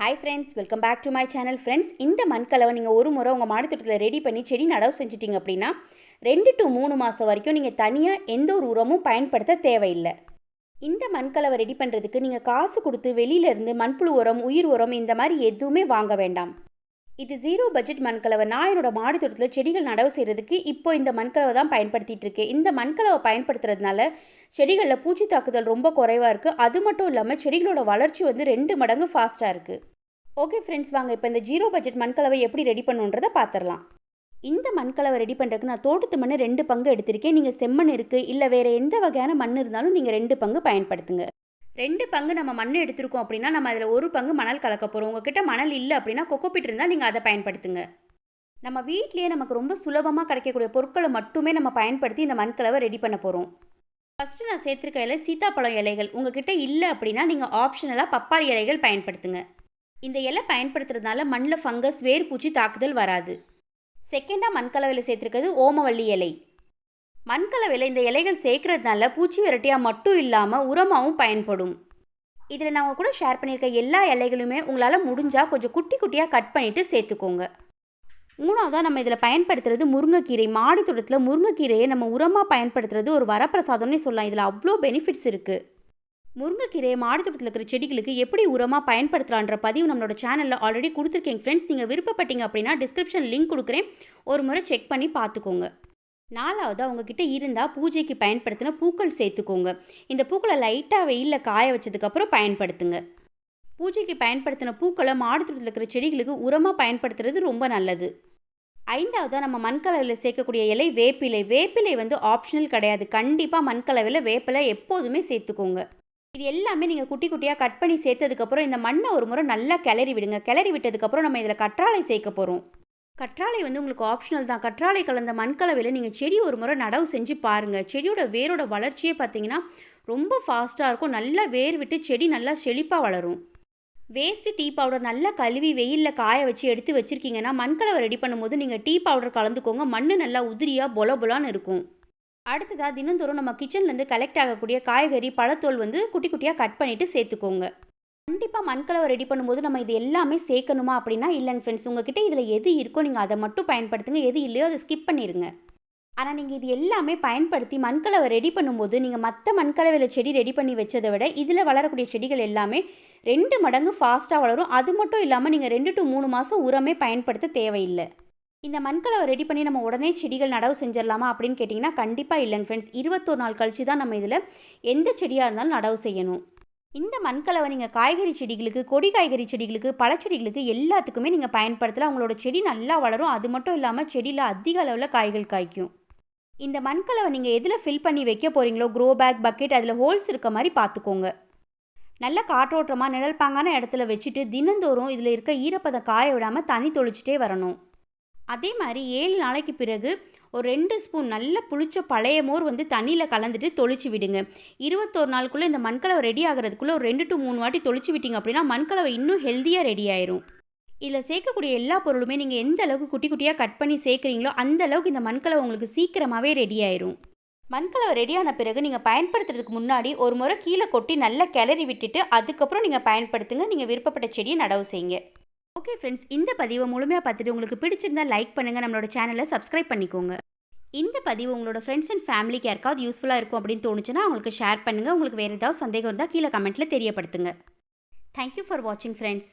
Hi friends welcome back to my channel friends இந்த மண்கலவை நீங்கள் ஒரு முறை உங்கள் மாடித்தோட்டத்தில் ரெடி பண்ணி செடி நடவு செஞ்சிட்டிங்க அப்படின்னா ரெண்டு டு மூணு மாதம் வரைக்கும் நீங்கள் தனியாக எந்த ஒரு உரமும் பயன்படுத்த தேவையில்லை. இந்த மண்கலவை ரெடி பண்ணுறதுக்கு நீங்கள் காசு கொடுத்து வெளியிலேருந்து மண்புழு உரம் உயிர் உரம் இந்த மாதிரி எதுவுமே வாங்க வேண்டாம். இது ஜீரோ பட்ஜெட் மண்கலவை. நான் என்னோட மாடி தோட்டத்தில் செடிகள் நடவு செய்கிறதுக்கு இப்போ இந்த மண்கலவை தான் பயன்படுத்திட்டு இருக்கேன். இந்த மண்கலவை பயன்படுத்துறதுனால செடிகளில் பூச்சி தாக்குதல் ரொம்ப குறைவாக இருக்குது அது மட்டும் இல்லாமல் செடிகளோட வளர்ச்சி வந்து ரெண்டு மடங்கு ஃபாஸ்ட்டாக இருக்குது ஓகே ஃப்ரெண்ட்ஸ் வாங்க. இப்போ இந்த ஜீரோ பட்ஜெட் மண்கலவை எப்படி ரெடி பண்ணுன்றதை பார்த்துடலாம் இந்த மண்கலவை ரெடி பண்ணுறதுக்கு நான் தோட்டத்து மண் ரெண்டு பங்கு எடுத்திருக்கேன். நீங்கள் செம்மண் இருக்குது இல்லை வேறு எந்த வகையான மண் இருந்தாலும் நீங்கள் ரெண்டு பங்கு பயன்படுத்துங்க. ரெண்டு பங்கு நம்ம மண் எடுத்திருக்கோம் அப்படின்னா நம்ம அதில் ஒரு பங்கு மணல் கலக்க போகிறோம் உங்ககிட்ட மணல் இல்லை அப்படின்னா கொக்கோபிட் இருந்தால் நீங்கள் அதை பயன்படுத்துங்க. நம்ம வீட்லேயே நமக்கு ரொம்ப சுலபமாக கிடைக்கக்கூடிய பொருட்களை மட்டுமே நம்ம பயன்படுத்தி இந்த மண்கலவை ரெடி பண்ண போகிறோம் ஃபஸ்ட்டு நான் சேர்த்துருக்க இலை சீத்தாப்பழம் இலைகள். உங்ககிட்ட இல்லை அப்படின்னா நீங்கள் ஆப்ஷனலாக பப்பாளி இலைகள் பயன்படுத்துங்க. இந்த இலை பயன்படுத்துறதுனால மண்ணில் ஃபங்கஸ் வேர்பூச்சி தாக்குதல் வராது. செகண்டாக மண்கலவையில் சேர்த்துருக்கிறது ஓமவல்லி இலை. மண்கலவையில் இந்த இலைகள் சேர்க்கறதுனால பூச்சி விரட்டியாக மட்டும் இல்லாமல் உரமாகவும் பயன்படும். இதில் நான் கூட ஷேர் பண்ணியிருக்க எல்லா இலைகளுமே உங்களால் முடிஞ்சால் கொஞ்சம் குட்டி குட்டியாக கட் பண்ணிவிட்டு சேர்த்துக்கோங்க. மூணாவதாக நம்ம இதில் பயன்படுத்துறது முருங்கைக்கீரை. மாடி தோட்டத்தில் முருங்கைக்கீரையை நம்ம உரமாக பயன்படுத்துறது ஒரு வரப்பிரசாதம்னே சொல்லலாம். இதில் அவ்வளோ பெனிஃபிட்ஸ் இருக்குது முருங்கைக்கீரையை மாடி தோட்டத்தில் இருக்கிற செடிகளுக்கு எப்படி உரமாக பயன்படுத்தலான்ற பதிவு நம்மளோட சேனலில் ஆல்ரெடி கொடுத்துருக்கேன் ஃப்ரெண்ட்ஸ் நீங்கள் விருப்பப்பட்டீங்க அப்படின்னா டிஸ்கிரிப்ஷன் லிங்க் கொடுக்குறேன். ஒரு முறை செக் பண்ணி பார்த்துக்கோங்க. நாலாவது அவங்கக்கிட்ட இருந்தால் பூஜைக்கு பயன்படுத்தின பூக்கள் சேர்த்துக்கோங்க. இந்த பூக்களை லைட்டாக வெயிலில் காய வச்சதுக்கப்புறம் பயன்படுத்துங்க. பூஜைக்கு பயன்படுத்தின பூக்களை மாடுத்தோட்டத்தில் இருக்கிற செடிகளுக்கு உரமாக பயன்படுத்துறது ரொம்ப நல்லது. ஐந்தாவதாக நம்ம மண்கலவையில் சேர்க்கக்கூடிய இலை வேப்பிலை. வேப்பிலை வந்து ஆப்ஷனல் கிடையாது. கண்டிப்பாக மண்கலவையில் வேப்பிலை எப்போதுமே சேர்த்துக்கோங்க. இது எல்லாமே நீங்கள் குட்டி குட்டியாக கட் பண்ணி சேர்த்ததுக்கப்புறம் இந்த மண்ணை ஒரு முறை நல்லா கிளறி விடுங்க. கிளறி விட்டதுக்கப்புறம் நம்ம இதில் கற்றாழை சேர்க்க போகிறோம் கற்றாழை வந்து உங்களுக்கு ஆப்ஷனல் தான். கற்றாழை கலந்த மண்கலவையில் நீங்கள் செடி ஒரு முறை நடவு செஞ்சு பாருங்கள் செடியோட வேரோட வளர்ச்சியே பார்த்தீங்கன்னா ரொம்ப ஃபாஸ்ட்டாக இருக்கும். நல்லா வேர் விட்டு செடி நல்லா செழிப்பாக வளரும். வேஸ்ட்டு டீ பவுடர் நல்லா கழுவி வெயிலில் காய வச்சு எடுத்து வச்சுருக்கீங்கன்னா மண்கலவை ரெடி பண்ணும்போது நீங்கள் டீ பவுடர் கலந்துக்கோங்க. மண் நல்லா உதிரியாக பொல பொலான்னு இருக்கும். அடுத்ததாக தினந்தோறும் நம்ம கிச்சன்லேருந்து கலெக்ட் ஆகக்கூடிய காய்கறி பழத்தோல் வந்து குட்டி குட்டியாக கட் பண்ணிவிட்டு சேர்த்துக்கோங்க. கண்டிப்பாக மண்கலவை ரெடி பண்ணும்போது நம்ம இது எல்லாமே சேர்க்கணுமா அப்படின்னா இல்லைங்க ஃப்ரெண்ட்ஸ் உங்ககிட்ட இதில் எது இருக்கோ நீங்கள் அதை மட்டும் பயன்படுத்துங்க எது இல்லையோ அதை ஸ்கிப் பண்ணிடுங்க ஆனால் நீங்கள் இது எல்லாமே பயன்படுத்தி மண்கலவை ரெடி பண்ணும்போது நீங்கள் மற்ற மண்கலவையில் செடி ரெடி பண்ணி வச்சதை விட இதில் வளரக்கூடிய செடிகள் எல்லாமே ரெண்டு மடங்கு ஃபாஸ்ட்டாக வளரும். அது மட்டும் இல்லாமல் நீங்கள் ரெண்டு டு மூணு மாதம் உரமே பயன்படுத்த தேவையில்லை. இந்த மண்கலவை ரெடி பண்ணி நம்ம உடனே செடிகள் நடவு செஞ்சிடலாமா அப்படின்னு கேட்டிங்கன்னா கண்டிப்பாக இல்லைங்க ஃப்ரெண்ட்ஸ் இருபத்தோரு நாள் கழித்து தான் நம்ம இதில் எந்த செடியாக இருந்தாலும் நடவு செய்யணும். இந்த மண்கலவை நீங்கள் காய்கறி செடிகளுக்கு கொடி காய்கறி செடிகளுக்கு பழச்செடிகளுக்கு எல்லாத்துக்குமே நீங்கள் பயன்படுத்தலாம். உங்களோட செடி நல்லா வளரும். அது மட்டும் இல்லாமல் செடியில் அதிக அளவில் காய்கள் காய்க்கும். இந்த மண்கலவை நீங்கள் எதில் ஃபில் பண்ணி வைக்க போகிறீங்களோ க்ரோ பேக் பக்கெட் அதில் ஹோல்ஸ் இருக்க மாதிரி பார்த்துக்கோங்க நல்ல காற்றோட்டமாக நிழல் பாங்கான இடத்துல வச்சுட்டு தினந்தோறும் இதில் இருக்க ஈரப்பதம் காய விடாமல் தண்ணி தொளிச்சிட்டே வரணும். அதே மாதிரி ஏழு நாளைக்கு பிறகு ஒரு ரெண்டு ஸ்பூன் நல்ல புளிச்ச பழைய மோர் வந்து தண்ணியில் கலந்துட்டு தொளிச்சு விடுங்க. இருபத்தோரு நாளுக்குள்ளே இந்த மண்கலவை ரெடி ஆகிறதுக்குள்ளே ஒரு ரெண்டு டு மூணு வாட்டி தொளிச்சு விட்டீங்க அப்படின்னா மண்கலவை இன்னும் ஹெல்த்தியாக ரெடி ஆயிரும். இதில் சேர்க்கக்கூடிய எல்லா பொருளுமே நீங்கள் எந்த அளவுக்கு குட்டி குட்டியாக கட் பண்ணி சேர்க்குறீங்களோ அந்த அளவுக்கு இந்த மண்கலவை உங்களுக்கு சீக்கிரமாகவே ரெடி ஆயிரும். மண்கலவை ரெடியான பிறகு நீங்கள் பயன்படுத்துறதுக்கு முன்னாடி ஒரு முறை கீழே கொட்டி நல்லா கிளறி விட்டுட்டு அதுக்கப்புறம் நீங்கள் பயன்படுத்துங்க. நீங்கள் விருப்பப்பட்ட செடியை நடவு செய்யுங்க. ஓகே ஃப்ரெண்ட்ஸ் இந்த பதிவை முழுமையாக பார்த்துட்டு உங்களுக்கு பிடிச்சிருந்தா லைக் பண்ணுங்கள் நம்மளோட சேனலை சப்ஸ்கிரைப் பண்ணிக்கோங்க. இந்த பதிவு உங்களோட ஃப்ரெண்ட்ஸ் அண்ட் ஃபேமிலிக்கு யாருக்காவது யூஸ்ஃபுல்லாக இருக்கும் அப்படின்னு தோணுச்சுன்னா அவங்களுக்கு ஷேர் பண்ணுங்கள் உங்களுக்கு வேறு ஏதாவது சந்தேகம் இருந்தால் கீழே கமெண்ட்டில் தெரியப்படுத்துங்க. தேங்க்யூ ஃபார் வாட்சிங் ஃப்ரெண்ட்ஸ்